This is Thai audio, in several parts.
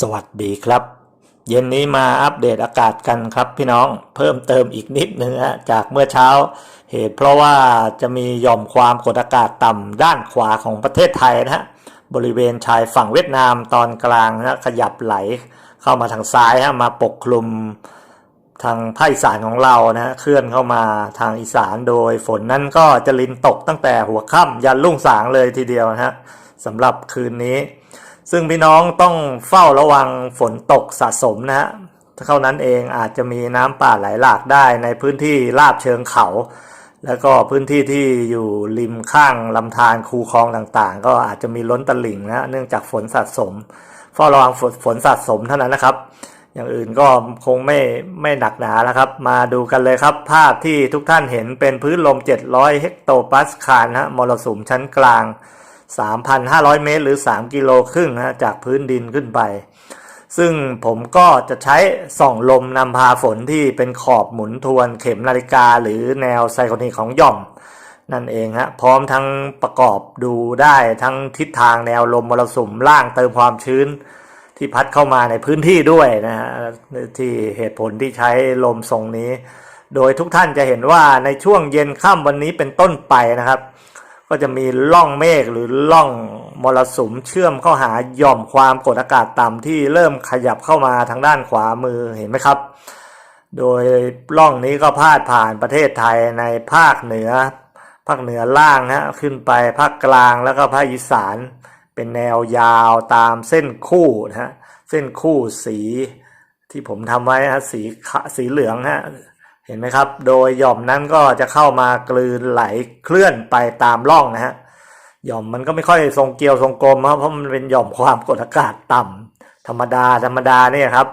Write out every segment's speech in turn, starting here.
สวัสดีครับ เย็นนี้มาอัปเดตอากาศกันครับพี่น้องเพิ่มเติมอีกนิดนึงฮะจากเมื่อเช้า เหตุเพราะว่าจะมีหย่อมความกดอากาศต่ำด้านขวาของประเทศไทยนะฮะบริเวณชายฝั่งเวียดนามตอนกลางนะขยับไหลเข้ามาทางซ้ายฮะมาปกคลุมทางภาคอีสานของเรานะฮะเคลื่อนเข้ามาทางอีสานโดยฝนนั้นก็จะลินตกตั้งแต่หัวค่ำยันรุ่งสางเลยทีเดียวนะฮะสำหรับคืนนี้ ซึ่งพี่น้องต้องเฝ้าระวังฝนตกสะสมนะฮะเท่านั้นเองอาจจะมีน้ำป่าไหลหลากได้ในพื้นที่ราบเชิงเขา แล้วก็พื้นที่ที่อยู่ริมข้างลำธารคูคลองต่างๆ ก็อาจจะมีล้นตลิ่งนะฮะเนื่องจากฝนสะสม เฝ้าระวังฝนฝนสะสมเท่านั้นนะครับ อย่างอื่นก็คงไม่ไม่หนักหนาแล้วครับ มาดูกันเลยครับ ภาพที่ทุกท่านเห็นเป็นพื้นลม 700 เฮกโตปาสคาลนะฮะมรสุมชั้นกลาง 3,500 เมตร หรือ 3 กิโลครึ่งนะฮะจากพื้นดินขึ้นไป ซึ่งผมก็จะใช้ส่องลมนำพาฝนที่เป็นขอบหมุนทวนเข็มนาฬิกา หรือแนวไซโคนิกของหย่อม นั่นเองฮะพร้อมทั้งประกอบดูได้ทั้งทิศทางแนวลมมรสุมล่างเติมความชื้นที่พัดเข้ามาในพื้นที่ด้วยนะฮะที่เหตุผลที่ใช้ลมทรงนี้ โดยทุกท่านจะเห็นว่าในช่วงเย็นค่ำวันนี้เป็นต้นไปนะครับ ก็จะมีล่องเมฆหรือล่องมรสุมเชื่อมเข้าหาหย่อมความกดอากาศต่ำที่เริ่มขยับเข้ามาทางด้านขวามือเห็นไหมครับ โดยล่องนี้ก็พาดผ่านประเทศไทยในภาคเหนือ ภาคเหนือล่างนะขึ้นไปภาคกลางแล้วก็ภาคอีสาน เป็นแนวยาวตามเส้นคู่นะฮะเส้นคู่สีที่ผมทำไว้นะฮะสีสีเหลืองฮะ เห็นไหมครับ โดยหย่อมนั้นก็จะเข้ามากลืนไหลเคลื่อนไปตามร่องนะฮะ หย่อมมันก็ไม่ค่อยทรงเกลียวทรงกลมครับเพราะมันเป็นหย่อมความกดอากาศต่ำธรรมดาธรรมดาเนี่ยครับ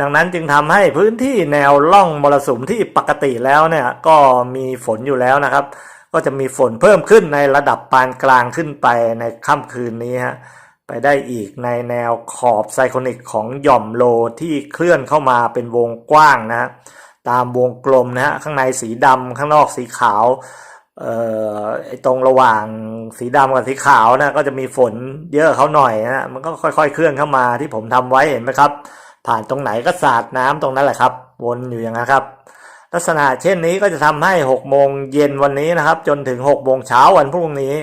ดังนั้นจึงทำให้พื้นที่แนวร่องมรสุมที่ปกติแล้วเนี่ยก็มีฝนอยู่แล้วนะครับ ก็จะมีฝนเพิ่มขึ้นในระดับปานกลางขึ้นไปในค่ำคืนนี้ฮะไปได้อีกในแนวขอบไซโคนิกของหย่อมโลที่เคลื่อนเข้ามาเป็นวงกว้างนะฮะ ตามวงกลมนะฮะข้างในสีดำข้างนอกสีขาวเอ่อไอตรงระหว่างสีดำกับสีขาวนะก็จะมีฝนเยอะเขาหน่อยนะมันก็ค่อยๆเคลื่อนเข้ามาที่ผมทำไว้เห็นไหมครับ ผ่านตรงไหนก็สาดน้ำตรงนั้นแหละครับ วนอยู่อย่างนั้นครับ ลักษณะเช่นนี้ก็จะทำให้6โมงเย็นวันนี้นะครับ จนถึง6โมงเช้าวันพรุ่งนี้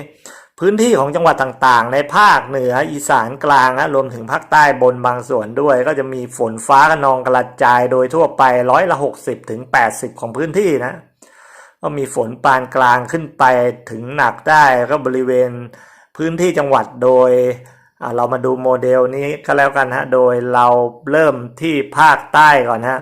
พื้นที่ของจังหวัดต่างๆ ในภาคเหนืออีสานกลางนะรวมถึงภาคใต้บนบางส่วนด้วย ก็จะมีฝนฟ้าขนองกระจายโดยทั่วไปร้อยละ60ถึง80 ของพื้นที่นะ ก็มีฝนปานกลางขึ้นไปถึงหนักได้ก็บริเวณพื้นที่จังหวัดโดยอ่าเรามาดูโมเดลนี้ก็แล้วกันฮะโดยเราเริ่มที่ภาคใต้ก่อนฮะ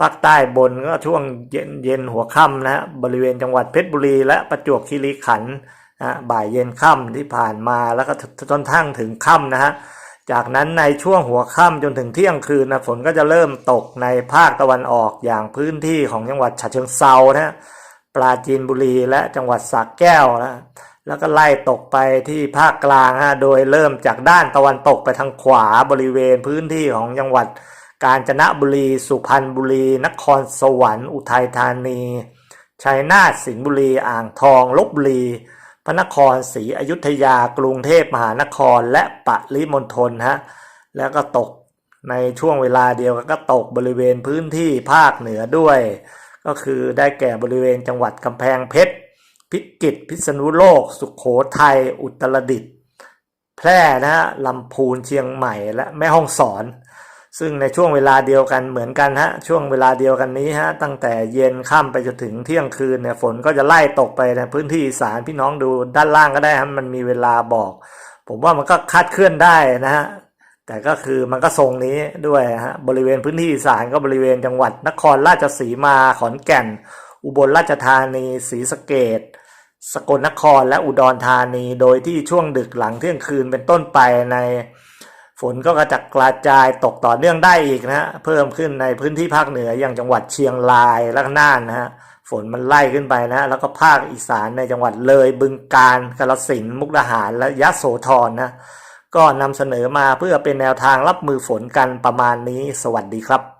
ภาคใต้บนก็ช่วงเย็นเย็นหัวค่ำนะฮะบริเวณจังหวัดเพชรบุรีและประจวบคีรีขันธ์ นะบ่ายเย็นค่ำที่ผ่านมาแล้วก็จนทั้งถึงค่ำนะฮะจากนั้นในช่วงหัวค่ำจนถึงเที่ยงคืนนะฝนก็จะเริ่มตกในภาคตะวันออกอย่างพื้นที่ของจังหวัดฉะเชิงเซานะฮะปราจีนบุรีและจังหวัดสระแก้วนะแล้วก็ไล่ตกไปที่ภาคกลางฮะโดยเริ่มจากด้านตะวันตกไปทางขวาบริเวณพื้นที่ของจังหวัดกาญจนบุรี สุพรรณบุรี นครสวรรค์ อุทัยธานี ชัยนาทสิงห์บุรี อ่างทองลบบุรี พระนครศรีอยุธยากรุงเทพมหานครและปริมณฑลฮะแล้วก็ตกในช่วงเวลาเดียวกันก็ตกบริเวณพื้นที่ภาคเหนือด้วย ก็คือได้แก่บริเวณจังหวัดกำแพงเพชรพิจิตรพิษณุโลก สุขโขทัยอุตรดิตถ์แพร่นะฮะลำพูนเชียงใหม่และแม่ฮ่องสอน ซึ่งในช่วงเวลาเดียวกันเหมือนกันฮะช่วงเวลาเดียวกันนี้ฮะตั้งแต่เย็นค่ำไปจนถึงเที่ยงคืนเนี่ยฝนก็จะไล่ตกไปในพื้นที่อีสานพี่น้องดูด้านล่างก็ได้ฮะมันมีเวลาบอก ผมว่ามันก็คาดเคลื่อนได้นะฮะแต่ก็คือมันก็ทรงนี้ด้วยฮะบริเวณพื้นที่อีสานก็บริเวณจังหวัดนครราชสีมาขอนแก่น อุบลราชธานีศรีสะเกษสกลนครและอุดรธานี โดยที่ช่วงดึกหลังเที่ยงคืนเป็นต้นไปใน ฝนก็กระจัดกระจายตกต่อเนื่องได้อีกนะฮะเพิ่มขึ้นในพื้นที่ภาคเหนืออย่างจังหวัดเชียงรายและน่านนะฮะฝนมันไล่ขึ้นไปนะฮะแล้วก็ภาคอีสานในจังหวัดเลยบึงกาฬกาฬสินธุ์มุกดาหารและยะโสธรนะก็นำเสนอมาเพื่อเป็นแนวทางรับมือฝนกันประมาณนี้ สวัสดีครับ